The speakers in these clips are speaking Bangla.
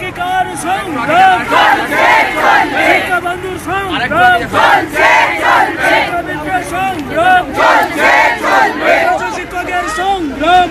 শিক্ষিকার সংগ্রাম শিক্ষা বন্ধুর সংগ্রাম শিক্ষাবিদদের সংগ্রাম উচ্চ শিক্ষকের সংগ্রাম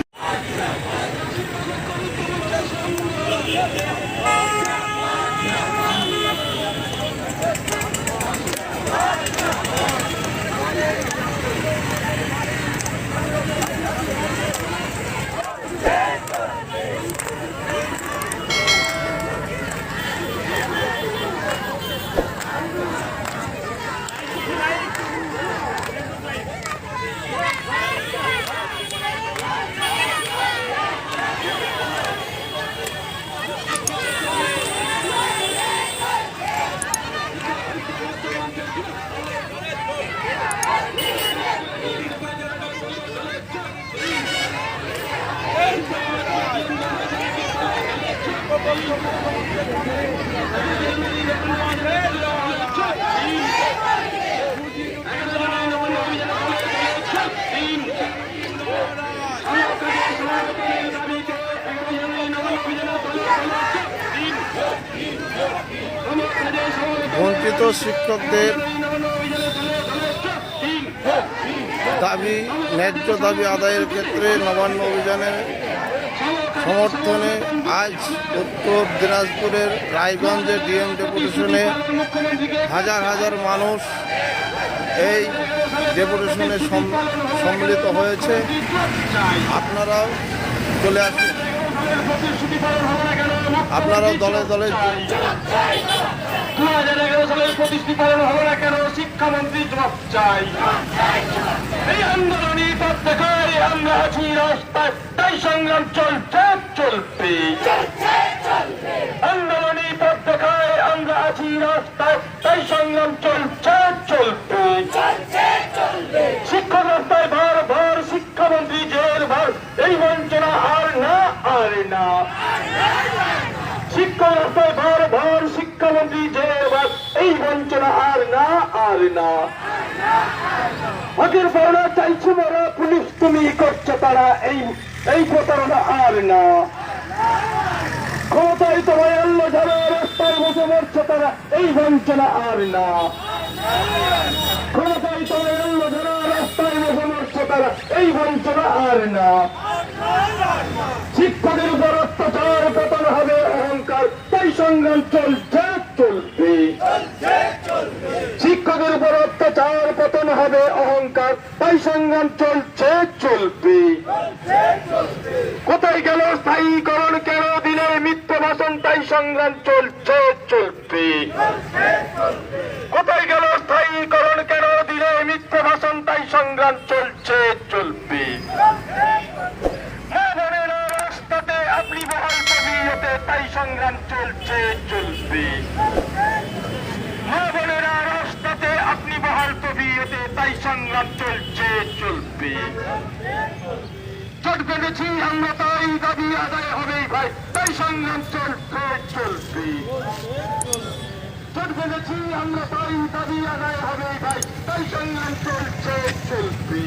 বঞ্চিত শিক্ষকদের দাবি ন্যায্য দাবি আদায়ের ক্ষেত্রে নবান্ন অভিযানের সমর্থনে আজ উত্তর দিনাজপুরের রায়গঞ্জে ডিএম ডেপুটেশনে হাজার হাজার মানুষ এই ডেপুটেশনে সম- সম্মিলিত হয়েছে। আপনারাও চলে আসুন। আপনারাও দলে দলে দু হাজার এগারো সালের প্রতিষ্ঠি পালন হলো না কেন শিক্ষামন্ত্রী জবাব চাই। এই আন্দোলনই পথ দেখায় আমরা আছি রাস্তায় তাই সংগ্রাম চলছে চলবে আন্দোলনই পথ দেখায় আমরা আছি রাস্তায় তাই সংগ্রাম চলছে চলবে শিক্ষক রাস্তায় ভার ভার শিক্ষামন্ত্রী জেল ভার এই বঞ্চনা আর না আর না। শিক্ষা রাস্তায় ভার ভার শিক্ষামন্ত্রী জেল ভার এই বঞ্চনা আর না আর না। পুলিশ, তুমি করছ তারা, এই এই প্রতারণা আর না। ক্ষমতায় তোমায় বসে মরছে তারা, এই বঞ্চনা আর না। ক্ষমতায় তোমায় বসে তারা, এই বঞ্চনা আর না। শিক্ষকের উপর অত্যাচার, পতন হবে অহংকার, তাই সংগ্রাম চলছে, চলবে শিক্ষকের উপর অত্যাচার পতন হবে অহংকার তাই চলছে চলবে। কোথায় গেল স্থায়ীকরণ কেন? দিনের মিথ্যে ভাষণ তাই সংগ্রাম চলছে চলবে। কোথায় গেল স্থায়ীকরণ কেন? দিনে মিথ্যে ভাষণ তাই সংগ্রাম চলছে চলবে। রাস্তাতে আপনি বহাল তাই সংগ্রাম চলছে চলবে মা বোনেরা রাস্তাতে আপনি বহাল কবিরতে তাই সংগ্রাম চলছে চলবে। চট বেঁধেছি আমরা তাই দাবি আদায় হবে ভাই তাই সংগ্রাম চলছে চলবে। চট বেঁধেছি আমরা তাই দাবি আদায় হবে ভাই তাই সংগ্রাম চলছে চলবে।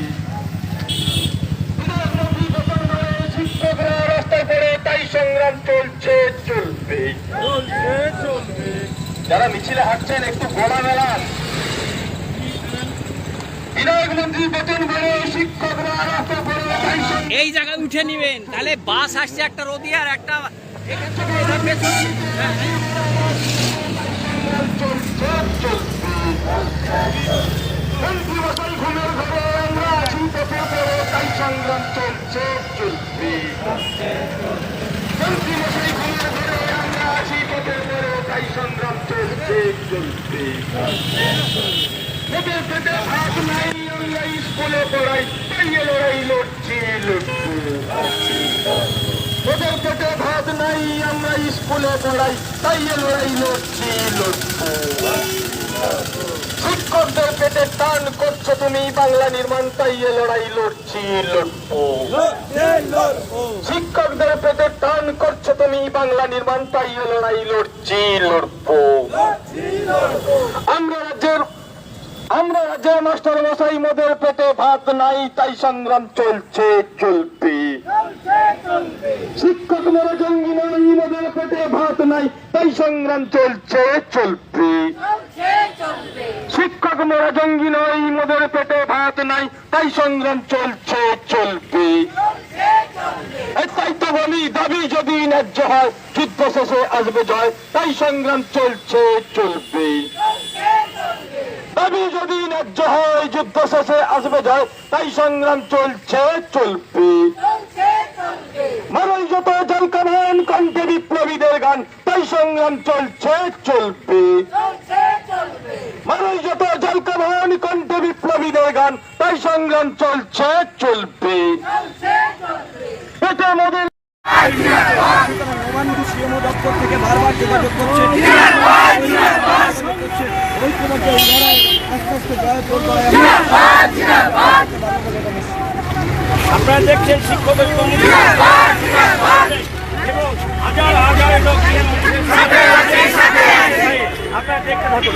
শিক্ষকরা রাস্তায় পড়ে তাই সংগ্রাম চলছে চলবে। যারা মিছিলে হাঁটছেন একটু গোড়া মেলান বিনায়ক মন্ত্রী বেতন বেড়ে শিক্ষকরা রাস্তায় পড়ে তাই সংগ্রাম এই জায়গায় উঠে নিবেন তাহলে বাস আসছে একটা রোদি আর একটা। হ্যাঁ, হ্যাঁ। চলছে সংগ্রাম চলছে সংগ্রাম চলছে স্কুলে পড়াই লড়াই ওদের পেটে ভাত নাই, আমরা স্কুলে পড়াই লড়াই শিক্ষকদের পেটে টান করছ তুমি, বাংলা নির্মাণ তাই এ লড়াই লড়ছি শিক্ষকদের পেটে টান করছ তুমি, বাংলা নির্মাণ তাই লড়াই লড়ছি লড়বো আমরা রাজ্যের আমরা রাজ্যের মাস্টার মশাই মোদের পেটে ভাত নাই তাই সংগ্রাম চলছে চলবে। শিক্ষক মোরা জঙ্গি নয় মোদের পেটে ভাত নাই তাই সংগ্রাম চলছে চলবে। শিক্ষক মোরা জঙ্গি নয় মোদের পেটে ভাত নাই তাই সংগ্রাম চলছে চলবে। তাই তো বলি দাবি যদি ন্যায্য হয় যুদ্ধ শেষে আসবে জয় তাই সংগ্রাম চলছে চলবে। দাবি যদি ন্যায্য হয় যুদ্ধ শেষে আসবে জয় তাই সংগ্রাম চলছে চলবে। মারই যত জল কামান কণ্ঠে বিপ্লবীদের গান তাই সংগ্রাম চলছে চলবে। মারই যত জল কামান কণ্ঠে বিপ্লবীদের গান তাই সংগ্রাম চলছে চলবে। পেটে মোদের নবান্ন সিএমও দপ্তর থেকে বারবার যোগাযোগ করছে ঐক্যবদ্ধ এই লড়াই আস্তে আস্তে জয় আপনারা দেখছেন শিক্ষক এবং হাজার হাজার লোক আপনারা দেখতে থাকুন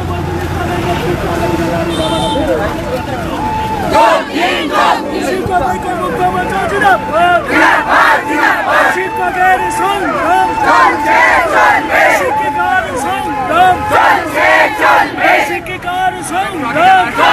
Classic Gardes Home.